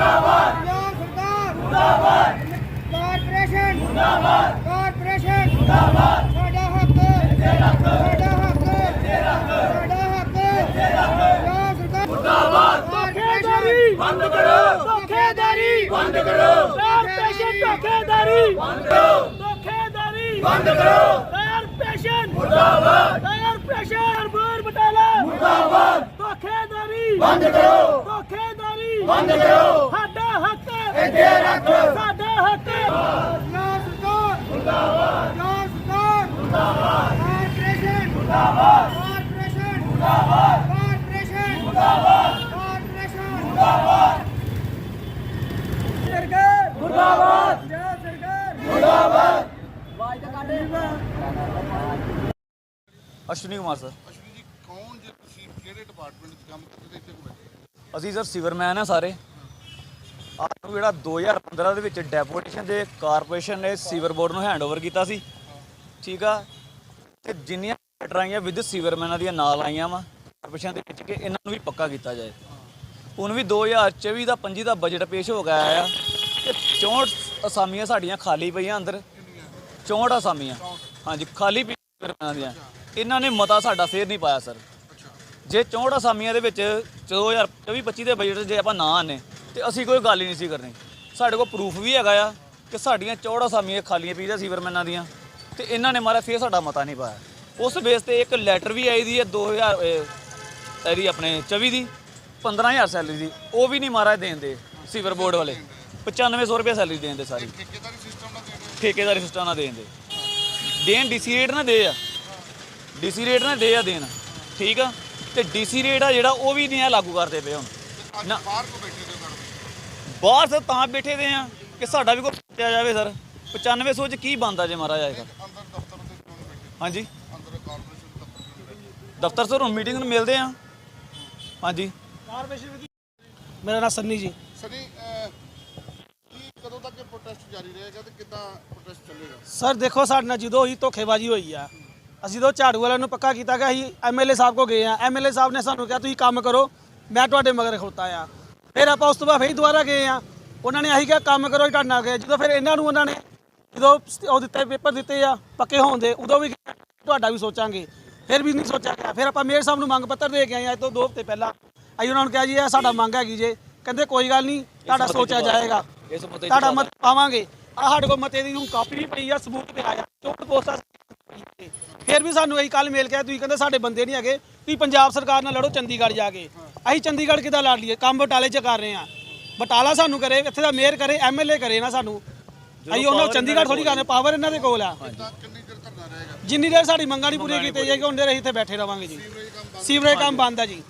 ਮੁਰਦਾਬਾਦ। ਪੰਜਾਬ ਸਰਕਾਰ। ਮੁਰਦਾਬਾਦ। ਕਾਰਪੋਰੇਸ਼ਨ। ਮੁਰਦਾਬਾਦ। ਕਾਰਪੋਰੇਸ਼ਨ। ਮੁਰਦਾਬਾਦ। ਸਾਡਾ ਹੱਕ। ਤੇਰਾ ਹੱਕ ਸਾਡਾ ਹੱਕ। ਤੇਰਾ ਹੱਕ ਸਾਡਾ ਹੱਕ। ਤੇਰਾ ਹੱਕ ਪੰਜਾਬ ਸਰਕਾਰ। ਮੁਰਦਾਬਾਦ। ਧੋਖੇਦਾਰੀ ਬੰਦ ਕਰੋ। ਧੋਖੇਦਾਰੀ ਬੰਦ ਕਰੋ। ਕਾਰਪੋਰੇਸ਼ਨ ਧੋਖੇਦਾਰੀ ਬੰਦ ਕਰੋ। ਧੋਖੇਦਾਰੀ ਬੰਦ ਕਰੋ। ਕਾਰਪੋਰੇਸ਼ਨ। ਮੁਰਦਾਬਾਦ। ਕਾਰਪੋਰੇਸ਼ਨ। ਬੋਰ ਬਟਾਲਾ। ਮੁਰਦਾਬਾਦ। ਧੋਖੇਦਾਰੀ ਬੰਦ ਕਰੋ। ਬੰਦ ਕਰੋ। ਸਾਡਾ ਹੱਕ ਇੱਥੇ ਰੱਖ। ਸਾਡਾ ਹੱਕ ਪੰਜਾਬ ਸਰਕਾਰ। ਮੁਰਦਾਬਾਦ। ਪੰਜਾਬ ਸਰਕਾਰ। ਮੁਰਦਾਬਾਦ। ਕਾਰਪੋਰੇਸ਼ਨ। ਮੁਰਦਾਬਾਦ। ਕਾਰਪੋਰੇਸ਼ਨ। ਮੁਰਦਾਬਾਦ। ਕਾਰਪੋਰੇਸ਼ਨ। ਮੁਰਦਾਬਾਦ। ਕਾਰਪੋਰੇਸ਼ਨ। ਮੁਰਦਾਬਾਦ। ਸਰਕਾਰ। ਮੁਰਦਾਬਾਦ। ਜੈ ਸਰਕਾਰ। ਮੁਰਦਾਬਾਦ। ਅਸ਼ਵਨੀ ਕੁਮਾਰ ਸਰ। ਅਸ਼ਵਨੀ ਜੀ ਕੌਣ ਜੇ ਤੁਸੀਂ ਕਿਹੜੇ ਡਿਪਾਰਟਮੈਂਟ 'ਚ ਕੰਮ ਕਰਦੇ ਤੇ ਇੱਥੇ ਕੋ ਬੈਠੇ ਅਸੀਂ ਸਰ ਸਿਵਰਮੈਨ ਆ ਸਾਰੇ। ਆਪ ਨੂੰ ਜਿਹੜਾ 2015 ਦੇ ਵਿੱਚ ਡੈਪੂਟੇਸ਼ਨ ਦੇ ਕਾਰਪੋਰੇਸ਼ਨ ਨੇ ਸੀਵਰ ਬੋਰਡ ਨੂੰ ਹੈਂਡਓਵਰ ਕੀਤਾ ਸੀ। ਠੀਕ ਆ? ਤੇ ਜਿੰਨੀਆਂ ਲੈਟਰ ਆਈਆਂ ਵਿਦ ਸੀਵਰਮੈਨਾਂ ਦੀਆਂ ਨਾਲ ਆਈਆਂ ਵਾ ਕਾਰਪੋਰੇਸ਼ਨ ਦੇ ਵਿੱਚ ਕਿ ਇਹਨਾਂ ਨੂੰ ਵੀ ਪੱਕਾ ਕੀਤਾ ਜਾਏ। ਹੁਣ ਵੀ 2024 ਦਾ 25 ਦਾ ਬਜਟ ਪੇਸ਼ ਹੋ ਗਿਆ ਆ ਤੇ 64 ਅਸਾਮੀਆਂ ਸਾਡੀਆਂ ਖਾਲੀ ਪਈਆਂ ਅੰਦਰ। 64 ਅਸਾਮੀਆਂ। ਹਾਂਜੀ, ਖਾਲੀ ਪਈਆਂ ਦੀਆਂ। ਇਹਨਾਂ ਨੇ ਮਤਾ ਸਾਡਾ ਫੇਰ ਨਹੀਂ ਪਾਇਆ, ਸਰ। ਜੇ 64 ਅਸਾਮੀਆਂ ਦੇ ਵਿੱਚ 2024 25 ਦੇ ਬਜਟ 'ਚ ਜੇ ਆਪਾਂ ਨਾ ਆਨੇ, ਤੇ ਅਸੀਂ ਕੋਈ ਗੱਲ ਹੀ ਨਹੀਂ ਸੀ ਕਰਨੀ। ਸਾਡੇ ਕੋਲ ਪ੍ਰੂਫ ਵੀ ਹੈਗਾ ਆ ਕਿ ਸਾਡੀਆਂ 64 ਸਾਮੀਆਂ ਖਾਲੀਆਂ ਪਈਆਂ ਸੀਵਰਮੈਨਾਂ ਦੀਆਂ, ਤੇ ਇਹਨਾਂ ਨੇ ਮਾਰਾ ਫੇਰ ਸਾਡਾ ਮਤਾ ਨਹੀਂ ਪਾਇਆ। ਉਸ ਬੇਸ ਤੇ ਇੱਕ ਲੈਟਰ ਵੀ ਆਈ ਦੀ ਹੈ 2000 ਇਹ- ਇਹਦੀ ਆਪਣੇ 24 ਦੀ 15000 ਸੈਲਰੀ ਦੀ, ਉਹ ਵੀ ਨਹੀਂ ਮਾਰਾ ਦੇਣ ਦੇ ਸੀਵਰ ਬੋਰਡ ਵਾਲੇ। 9500 ਰੁਪਏ ਸੈਲਰੀ ਦੇਣ ਦੇ ਸਾਰੀ। ਠੇਕੇਦਾਰੀ ਸਿਸਟਮ ਨਾਲ ਦੇਣੇ ਠੇਕੇਦਾਰੀ ਸਿਸਟਮ ਨਾਲ ਦੇਣ ਦੇ ਦੇਣ ਡੀਸੀ ਰੇਟ ਨਾ ਦੇ ਆ। ਡੀਸੀ ਰੇਟ ਨਾ ਦੇ ਆ ਦੇਣ। ਠੀਕ ਆ? ਤੇ ਡੀਸੀ ਰੇਟ ਆ ਜਿਹੜਾ ਉਹ ਵੀ ਨਹੀਂ ਆ ਲਾਗੂ ਕਰਦੇ ਪਏ ਹੁਣ। ਨਾ। ਬਾਹਰ ਕੋ ਬੈਠੇ ਤੇ ਬਾਹਰ ਸਰ ਤਾਂ ਬੈਠੇ ਦੇ ਆ ਕਿ ਸਾਡਾ ਵੀ ਕੋਈ ਪੁੱਛਿਆ ਜਾਵੇ ਸਰ। 9500 ਚ ਕੀ ਬੰਦਾ ਜੇ ਮਾਰਾ ਜਾਏਗਾ ਅੰਦਰ ਦਫ਼ਤਰ ਤੇ ਕਿਉਂ ਨਹੀਂ ਬੈਠੇ ਹਾਂਜੀ। ਅੰਦਰ ਕਾਰਪੋਰੇਸ਼ਨ ਦਫ਼ਤਰ ਕਿਉਂ ਨਹੀਂ ਬੈਠੇ ਦਫ਼ਤਰ ਸਰ ਹੁਣ ਮੀਟਿੰਗ ਨੂੰ ਮਿਲਦੇ ਆ। ਹਾਂਜੀ। ਮੇਰਾ ਨਾਮ ਸੰਨੀ ਜੀ। ਸਨੀ ਕਦੋਂ ਤੱਕ ਇਹ ਪ੍ਰੋਟੈਸਟ ਜਾਰੀ ਰਹੇਗਾ ਤੇ ਕਿੱਦਾਂ ਪ੍ਰੋਟੈਸਟ ਚੱਲੇਗਾ? ਸਰ ਦੇਖੋ ਸਾਡੇ ਨਾਲ ਜਦੋਂ ਹੀ ਧੋਖੇਬਾਜ਼ੀ ਹੋਈ ਆ ਅਸੀਂ ਜਦੋਂ ਝਾੜੂ ਵਾਲਿਆਂ ਨੂੰ ਪੱਕਾ ਕੀਤਾ ਕਿ ਅਸੀਂ ਐਮਐਲਏ ਸਾਹਿਬ ਕੋ ਗਏ ਆ। ਐਮਐਲਏ ਸਾਹਿਬ ਨੇ ਸਾਨੂੰ ਕਿਹਾ ਤੁਸੀਂ ਕੰਮ ਕਰੋ ਮੈਂ ਤੁਹਾਡੇ ਮਗਰ ਖਲੋਤਾ ਆ। ਫਿਰ ਆਪਾਂ ਉਸ ਤੋਂ ਬਾਅਦ ਫਿਰ ਦੁਬਾਰਾ ਗਏ ਆ। ਉਹਨਾਂ ਨੇ ਆਹੀ ਕਿਹਾ ਕੰਮ ਕਰੋ ਹੀ ਟਾਣਾ ਗਏ ਜਦੋਂ ਫਿਰ ਇਹਨਾਂ ਨੂੰ ਉਹਨਾਂ ਨੇ ਜਦੋਂ ਉਹ ਦਿੱਤੇ ਪੇਪਰ ਦਿੱਤੇ ਆ ਪੱਕੇ ਹੋਣ ਦੇ ਉਦੋਂ ਵੀ ਤੁਹਾਡਾ ਵੀ ਸੋਚਾਂਗੇ। ਫਿਰ ਵੀ ਨਹੀਂ ਸੋਚਿਆ ਗਿਆ। ਫਿਰ ਆਪਾਂ ਮੇਅਰ ਸਾਹਿਬ ਨੂੰ ਮੰਗ ਪੱਤਰ ਦੇ ਕੇ ਆਏ ਆ ਅੱਜ ਤੋਂ ਦੋ ਹਫ਼ਤੇ ਪਹਿਲਾਂ। ਅਸੀਂ ਉਹਨਾਂ ਨੂੰ ਕਿਹਾ ਜੀ ਇਹ ਸਾਡਾ ਮੰਗ ਹੈਗੀ ਜੇ। ਕਹਿੰਦੇ ਕੋਈ ਗੱਲ ਨਹੀਂ ਤੁਹਾਡਾ ਸੋਚਿਆ ਜਾਏਗਾ। ਤੁਹਾਡਾ ਮਤ ਪਾਵਾਂਗੇ। ਆ ਸਾਡੇ ਕੋਲ ਮਤੇ ਦੀ ਹੁਣ ਕਾਪੀ ਵੀ ਪਈ ਆ ਸਬੂਤ ਤੇ ਆਇਆ ਚੋਟ ਪੋਸਟਾ ਫਿਰ ਵੀ ਸਾਨੂੰ ਇਹੀ ਕੱਲ ਮੇਲ ਕਿਹਾ ਤੁਸੀਂ ਕਹਿੰਦੇ ਸਾਡੇ ਬੰਦੇ ਨਹੀਂ ਹੈਗੇ ਤੁਸੀਂ ਪੰਜਾਬ ਸਰਕਾਰ ਨਾਲ ਲੜੋ ਚੰਡੀਗੜ੍ਹ ਜਾ ਕੇ। ਅਸੀਂ ਚੰਡੀਗੜ੍ਹ ਕਿੱਦਾਂ ਲੜ ਲਈਏ? ਕੰਮ ਬਟਾਲੇ 'ਚ ਕਰ ਰਹੇ ਆ ਬਟਾਲਾ ਸਾਨੂੰ ਕਰੇ ਇੱਥੇ ਦਾ ਮੇਅਰ ਕਰੇ ਐਮਐਲਏ ਕਰੇ ਨਾ ਸਾਨੂੰ। ਅਸੀਂ ਉਹਨਾਂ ਨੂੰ ਚੰਡੀਗੜ੍ਹ ਥੋੜੀ ਕਰਨੇ ਪਾਵਰ ਇਹਨਾਂ ਦੇ ਕੋਲ ਆ। ਜਿੰਨੀ ਦੇਰ ਸਾਡੀ ਮੰਗਾਂ ਨਹੀਂ ਪੂਰੀਆਂ ਕੀਤੀਆਂ ਜਾਏਗੀ ਉਹਨਾਂ ਦੇਰ ਅਸੀਂ ਇੱਥੇ ਬੈਠੇ ਰਵਾਂਗੇ ਜੀ। ਸੀਵਰੇਜ ਕੰਮ ਬੰਦ ਆ ਜੀ।